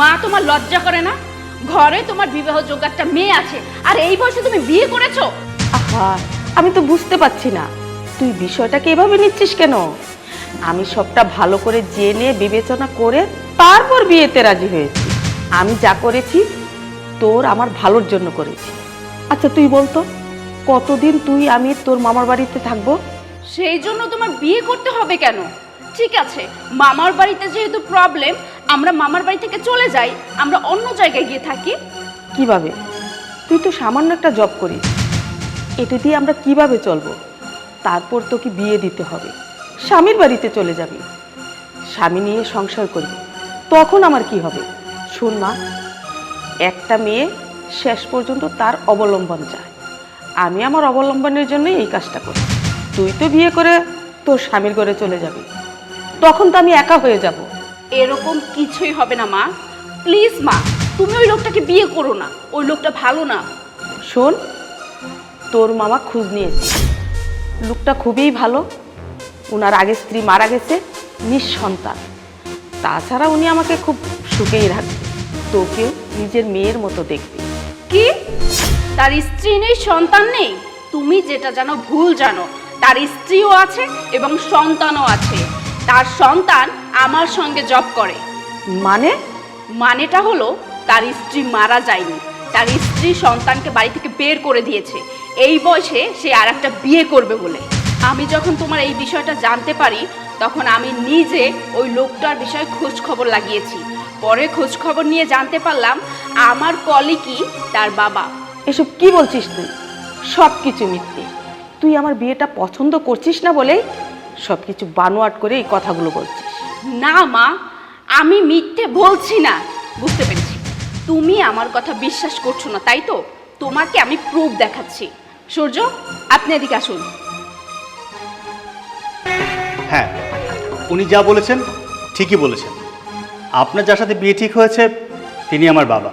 মা তোমার লজ্জা করে না? ঘরে তোমার বিবাহযোগ্য একটা মেয়ে আছে আর এই বয়সে তুমি বিয়ে করেছ? আহা আমি তো বুঝতে পারছি না। তুই বিষয়টাকে এভাবে নিচ্ছিস কেন? আমি সবটা ভালো করে জেনে বিবেচনা করে তারপর বিয়েতে রাজি হয়েছি। আমি যা করেছি তোর আমার ভালোর জন্য করেছি। আচ্ছা তুই বলতো কতদিন তুই আমি তোর মামার বাড়িতে থাকব? সেই জন্য তোমার বিয়ে করতে হবে কেন? ঠিক আছে মামার বাড়িতে যেহেতু প্রবলেম আমরা মামার বাড়ি থেকে চলে যাই, আমরা অন্য জায়গায় গিয়ে থাকি। কীভাবে? তুই তো সামান্য একটা জব করিস। এটা দিয়ে আমরা কীভাবে চলবো? তারপর তোকে বিয়ে দিতে হবে। স্বামীর বাড়িতে চলে যাবি। স্বামী নিয়ে সংসার করবি। তখন আমার কি হবে? শোন মা, একটা মেয়ে শেষ পর্যন্ত তার অবলম্বন চায়। আমি আমার অবলম্বনের জন্যই এই কাজটা করি। তুই তো বিয়ে করে তোর স্বামীর ঘরে চলে যাবি। তখন তো আমি একা হয়ে যাব। এরকম কিছুই হবে না, মা। প্লিজ মা, তুমি ওই লোকটাকে বিয়ে করো না। ওই লোকটা ভালো না। শোন, তোর মামা খোঁজ নিয়েছে। লোকটা খুবই ভালো। ওনার আগে স্ত্রী মারা গেছে, নিঃসন্তান। তাছাড়া উনি আমাকে খুব সুখেই রাখবে। তোকেও নিজের মেয়ের মতো দেখবে। কি? তার স্ত্রী নেই, সন্তান নেই? তুমি যেটা জানো, ভুল জানো। তার স্ত্রীও আছে এবং সন্তানও আছে। তার সন্তান আমার সঙ্গে জব করে। মানে? মানেটা হলো তার স্ত্রী মারা যায়নি। তার স্ত্রী সন্তানকে বাড়ি থেকে বের করে দিয়েছে। এই বয়সে সে আর একটা বিয়ে করবে বলে। আমি যখন তোমার এই বিষয়টা জানতে পারি তখন আমি নিজে ওই লোকটার বিষয়ে খোঁজ খবর লাগিয়েছি। পরে খোঁজ খবর নিয়ে জানতে পারলাম আমার কলিকি তার বাবা। এসব কি বলছিস তুই? সব কিছু মিথ্যে। তুই আমার বিয়েটা পছন্দ করছিস না বলেই সব কিছু বানোয়াট করে এই কথাগুলো বলছিস। না মা আমি মিথ্যে বলছি না। বুঝতে পেরেছি। তুমি আমার কথা বিশ্বাস করছ না তাই তো? তোমাকে আমি প্রুফ দেখাচ্ছি। সূর্য আপনি এদিকে আসুন। হ্যাঁ উনি যা বলেছেন ঠিকই বলেছেন। আপনার যার সাথে বিয়ে ঠিক হয়েছে তিনি আমার বাবা।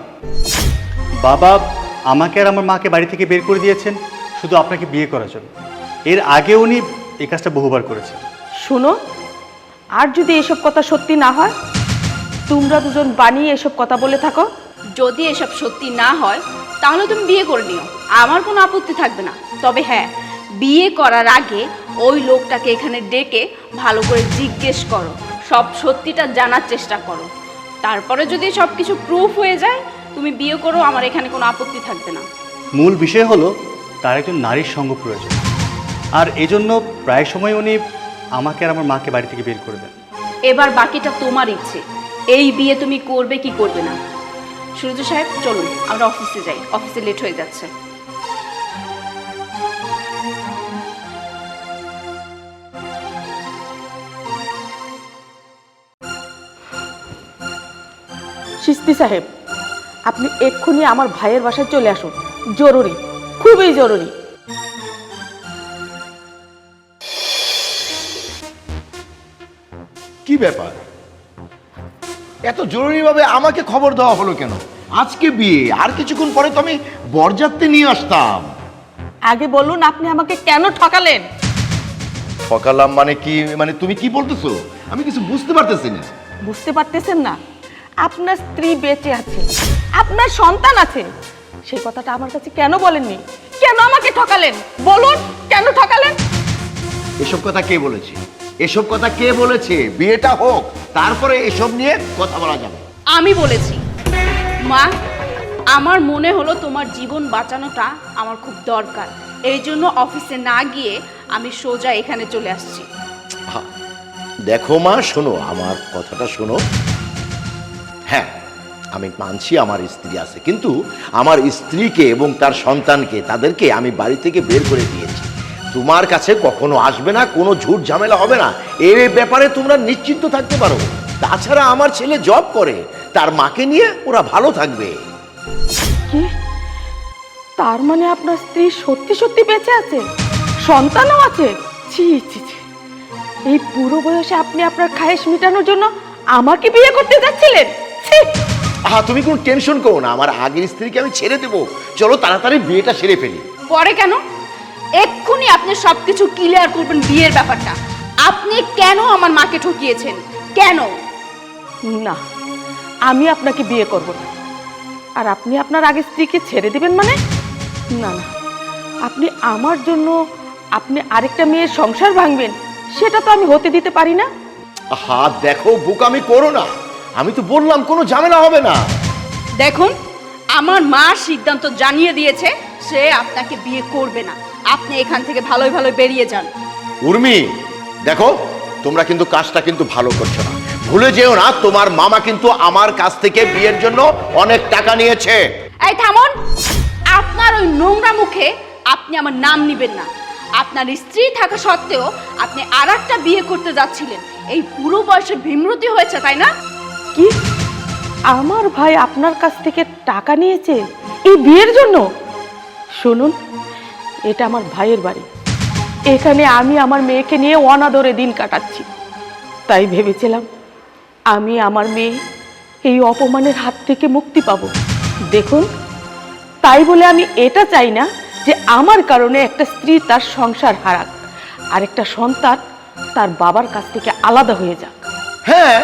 বাবা আমাকে আর আমার মাকে বাড়ি থেকে বের করে দিয়েছেন শুধু আপনাকে বিয়ে করার জন্য। এর আগে উনি এই কাজটা বহুবার করেছে। শোনো আর যদি এসব কথা সত্যি না হয় তোমরা দুজন বানিয়ে এসব কথা বলে থাকো। যদি এসব সত্যি না হয় তাহলে তুমি বিয়ে করে নিও। আমার কোনো আপত্তি থাকবে না। তবে হ্যাঁ বিয়ে করার আগে ওই লোকটাকে এখানে ডেকে ভালো করে জিজ্ঞেস করো। সব সত্যিটা জানার চেষ্টা করো। তারপরে যদি সব কিছু প্রুফ হয়ে যায় তুমি বিয়ে করো আমার এখানে কোনো আপত্তি থাকবে না। মূল বিষয় হলো তার একজন নারীর সঙ্গ প্রয়োজন। আর এজন্য প্রায় সময় উনি আমাকে আর আমার মাকে বাড়ি থেকে বের করে দেন। এবার বাকিটা তোমার ইচ্ছে। এই বিয়ে তুমি করবে কি করবে না। সূর্য সাহেব চলুন আমরা অফিসে যাই। অফিসে লেট হয়ে যাচ্ছে। সিস্তি সাহেব আপনি এক্ষুনি আমার ভাইয়ের বাসায় চলে আসুন। জরুরি খুবই জরুরি। ব্যাপার? এত জরুরিভাবে আমাকে খবর দেওয়া হলো কেন? আজকে বিয়ে আর কিছুক্ষণ পরে তো আমি বরযাত্রী নিয়ে আসতাম। আগে বলুন আপনি আমাকে কেন ঠকালেন? ঠকালাম মানে কি মানে তুমি কি বলতেছো? আমি কিছু বুঝতে পারতেছি না। বুঝতে পারতেছেন না? আপনার স্ত্রী বেঁচে আছে আপনার সন্তান আছে। সেই কথাটা আমার কাছে কেন বলেননি? কেন আমাকে ঠকালেন? বলুন কেন ঠকালেন? এসব কথা কে বলেছে? এসব কথা কে বলেছে? বিয়েটা হোক তারপরে এসব নিয়ে কথা বলা যাবে। আমি বলেছি। মা আমার মনে হলো তোমার জীবন বাঁচানোটা আমার খুব দরকার। এই জন্য অফিসে না গিয়ে আমি সোজা এখানে চলে আসছি। দেখো মা শোনো আমার কথাটা শোনো। হ্যাঁ আমি মানছি আমার স্ত্রী আছে কিন্তু আমার স্ত্রীকে এবং তার সন্তানকে তাদেরকে আমি বাড়ি থেকে বের করে দিয়েছি। তোমার কাছে কখনো আসবে না কোনো ঝুট ঝামেলা হবে না। এই ব্যাপারে তোমরা নিশ্চিন্ত থাকতে পারো। তাছাড়া আমার ছেলে জব করে তার মাকে নিয়ে ওরা ভালো থাকবে। কি? তার মানে আপনার স্ত্রী সত্যি সত্যি বেঁচে আছে? সন্তানও আছে? ছি ছি ছি। এই পুরো বয়সে আপনি আপনার খায়েশ মেটানোর জন্য আমাকে বিয়ে করতে যাচ্ছিলেন? ছি! আহা তুমি কোনো টেনশন করো না। আমার আগের স্ত্রীকে আমি ছেড়ে দেবো। চলো তাড়াতাড়ি বিয়েটা সেরে ফেলি। পরে কেন? এক্ষুনি আপনি সবকিছু ক্লিয়ার করবেন বিয়ের ব্যাপারটা। আপনি কেন আমার মাকে ঠকিয়েছেন? কেন? না আমি আপনাকে বিয়ে করব না। আর আপনি আপনার আগের স্ত্রীকে ছেড়ে দিবেন মানে? না না আপনি আমার জন্য আপনি আরেকটা মেয়ের সংসার ভাঙবেন সেটা তো আমি হতে দিতে পারি না। হাত দেখো বুকামি করো না। আমি তো বললাম কোনো ঝামেলা হবে না। দেখুন আমার মা সিদ্ধান্ত জানিয়ে দিয়েছে সে আপনাকে বিয়ে করবে না। আপনি এখান থেকে ভালোই ভালো বেরিয়ে যান। উর্মি দেখো তোমরা কিন্তু কাজটা কিন্তু ভালো করছ না। ভুলে যেও না তোমার মামা কিন্তু আমার কাছ থেকে বিয়ের জন্য অনেক টাকা নিয়েছে। এই থামুন! আপনার ওই নোংরা মুখে আপনি আমার নাম নিবেন না। আপনার স্ত্রী থাকা সত্ত্বেও আপনি আর একটা বিয়ে করতে যাচ্ছিলেন। এই পুরো বয়সে ভীমরতি হয়েছে তাই না? কি? আমার ভাই আপনার কাছ থেকে টাকা নিয়েছে এই বিয়ের জন্য? শুনুন এটা আমার ভাইয়ের বাড়ি। এখানে আমি আমার মেয়েকে নিয়ে অনাদরে দিন কাটাচ্ছি। তাই ভেবেছিলাম, আমি আমার মেয়ে এই অপমানের হাত থেকে মুক্তি পাবো। দেখুন, তাই বলে আমি এটা চাই না যে আমার কারণে একটা স্ত্রী তার সংসার হারাক, আর একটা সন্তান তার বাবার কাছ থেকে আলাদা হয়ে যাক। হ্যাঁ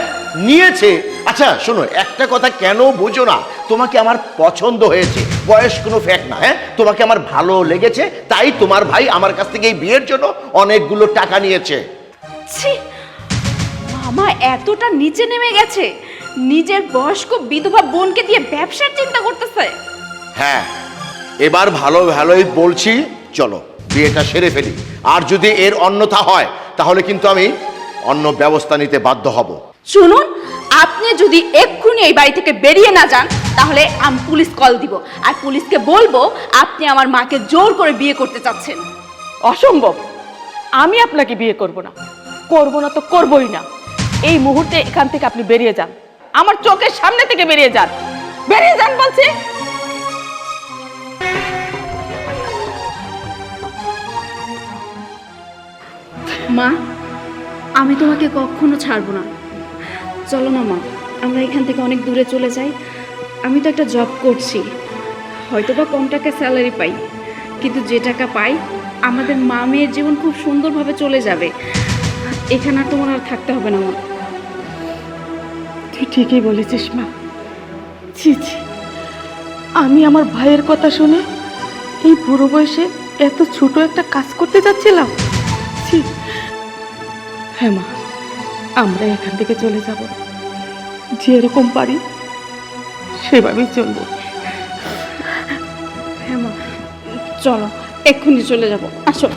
নিয়েছে। আচ্ছা শোনো একটা কথা কেন বোঝো না? তোমাকে আমার পছন্দ হয়েছে। বয়স কোনো ফ্যাক্ট না হ্যাঁ? তোমাকে আমার ভালো লেগেছে তাই তোমার ভাই আমার কাছ থেকে এই বিয়ের জন্য অনেকগুলো টাকা নিয়েছে। ছি মামা এতটা নিচে নেমে গেছে। নিজের বয়স্ক বিধবা বোনকে দিয়ে ব্যবসার চিন্তা করতেছে। হ্যাঁ এবার ভালো ভালোই বলছি চলো বিয়েটা সেরে ফেলি। আর যদি এর অন্যথা হয় তাহলে কিন্তু আমি অন্য ব্যবস্থা নিতে বাধ্য হব। শুনুন আপনি যদি এক্ষুনি এই বাড়ি থেকে বেরিয়ে না যান তাহলে আমি পুলিশ কল দিব। আর পুলিশকে বলব আপনি আমার মাকে জোর করে বিয়ে করতে চাচ্ছেন। অসম্ভব। আমি আপনাকে বিয়ে করব না। করব না তো করবই না। এই মুহূর্তে এখান থেকে আপনি বেরিয়ে যান। আমার চোখের সামনে থেকে বেরিয়ে যান। বেরিয়ে যান বলছি। মা আমি তোমাকে কখনো ছাড়বো না। চলো না মা আমরা এখান থেকে অনেক দূরে চলে যাই। আমি তো একটা জব করছি। হয়তো বা কম টাকা স্যালারি পাই। কিন্তু যে টাকা পাই, আমাদের মা মেয়ের জীবন খুব সুন্দরভাবে চলে যাবে। এখানে আর তোমার আর থাকতে হবে না, মা। তুই ঠিকই বলেছিস, মা। ছি ছি। আমি আমার ভাইয়ের কথা শুনে এই বুড়ো বয়সে এত ছোট একটা কাজ করতে যাচ্ছিলাম। হ্যাঁ মা, আমরা এখান থেকে চলে যাব। যেরকম পারি সেভাবেই চলব। হ্যাঁ মা, চলো, এক্ষুনি চলে যাব। আসো।